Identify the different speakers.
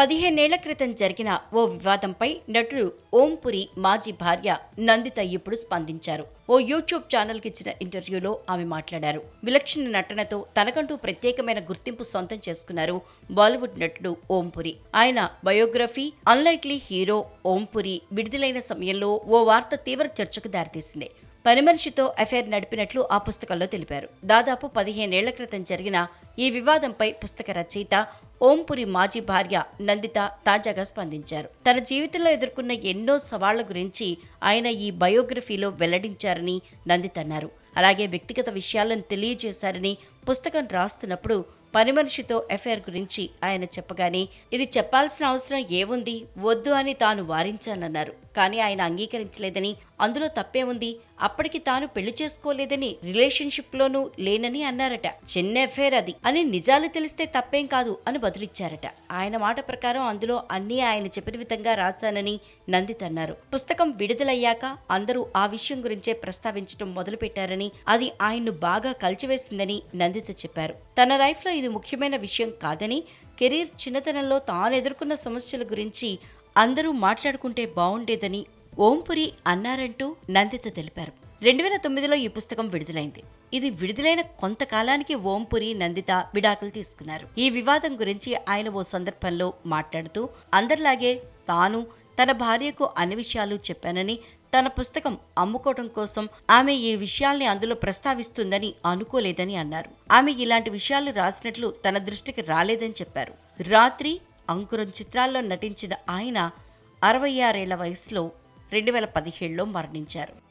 Speaker 1: పదిహేనేళ్ళ క్రితం జరిగిన ఓ వివాదంపై నటుడు ఓంపురి మాజీ భార్య నందిత ఇప్పుడు స్పందించారు. ఓ యూట్యూబ్ ఛానల్కి ఇచ్చిన ఇంటర్వ్యూలో ఆమె మాట్లాడారు. విలక్షణ నటనతో తనకంటూ ప్రత్యేకమైన గుర్తింపు సొంతం చేసుకున్నారు బాలీవుడ్ నటుడు ఓంపురి. ఆయన బయోగ్రఫీ అన్లైక్లీ హీరో ఓంపురి విడుదలైన సమయంలో ఓ వార్త తీవ్ర చర్చకు దారితీసింది. పని మనిషితో అఫైర్ నడిపినట్లు ఆ పుస్తకంలో తెలిపారు. దాదాపు పదిహేనేళ్ళ క్రితం జరిగిన ఈ వివాదంపై పుస్తక రచయిత ఓంపురి మాజీ భార్య నందిత తాజాగా స్పందించారు. తన జీవితంలో ఎదుర్కొన్న ఎన్నో సవాళ్ళ గురించి ఆయన ఈ బయోగ్రఫీలో వెల్లడించారని నందిత అన్నారు అలాగే వ్యక్తిగత విషయాలను తెలియజేశారని పుస్తకం రాస్తున్నప్పుడు పని మనిషితో ఎఫ్ఐఆర్ గురించి ఆయన చెప్పగానే ఇది చెప్పాల్సిన అవసరం ఏముంది? వద్దు అని తాను వారించానన్నారు. కానీ ఆయన అంగీకరించలేదని అందులో తప్పే ఉంది. అప్పటికి తాను పెళ్ళి చేసుకోలేదని రిలేషన్షిప్లోనూ లేనని అన్నారట. చిన్న ఎఫైర్ అది. అని నిజాలు తెలిస్తే తప్పేం కాదు అని బదులిచ్చారట. ఆయన మాట ప్రకారం అందులో అన్నీ ఆయన చెప్పిన విధంగా రాశానని నందితన్నారు. పుస్తకం విడుదలయ్యాక అందరూ ఆ విషయం గురించే ప్రస్తావించడం మొదలుపెట్టారని అది ఆయన్ను బాగా కలిచివేసిందని నందిత చెప్పారు. తన లైఫ్లో ఇది ముఖ్యమైన విషయం కాదని కెరీర్ చిన్నతనంలో తాను ఎదుర్కొన్న సమస్యల గురించి అందరూ మాట్లాడుకుంటే బాగుండేదని ఓంపురి అన్నారంటూ నందిత తెలిపారు. రెండు వేల తొమ్మిదిలో ఈ పుస్తకం విడుదలైంది. ఇది విడుదలైన కొంతకాలానికి ఓంపురి నందిత విడాకులు తీసుకున్నారు. ఈ వివాదం గురించి ఆయన ఓ సందర్భంలో మాట్లాడుతూ అందరిలాగే తాను తన భార్యకు అన్ని విషయాలు చెప్పానని తన పుస్తకం అమ్ముకోవడం కోసం ఆమె ఈ విషయాల్ని అందులో ప్రస్తావిస్తుందని అనుకోలేదని అన్నారు. ఆమె ఇలాంటి విషయాలు రాసినట్లు తన దృష్టికి రాలేదని చెప్పారు. రాత్రి అంకురం చిత్రాల్లో నటించిన ఆయన అరవై ఆరేళ్ళ వయసులో రెండు వేల పదిహేడులో మరణించారు.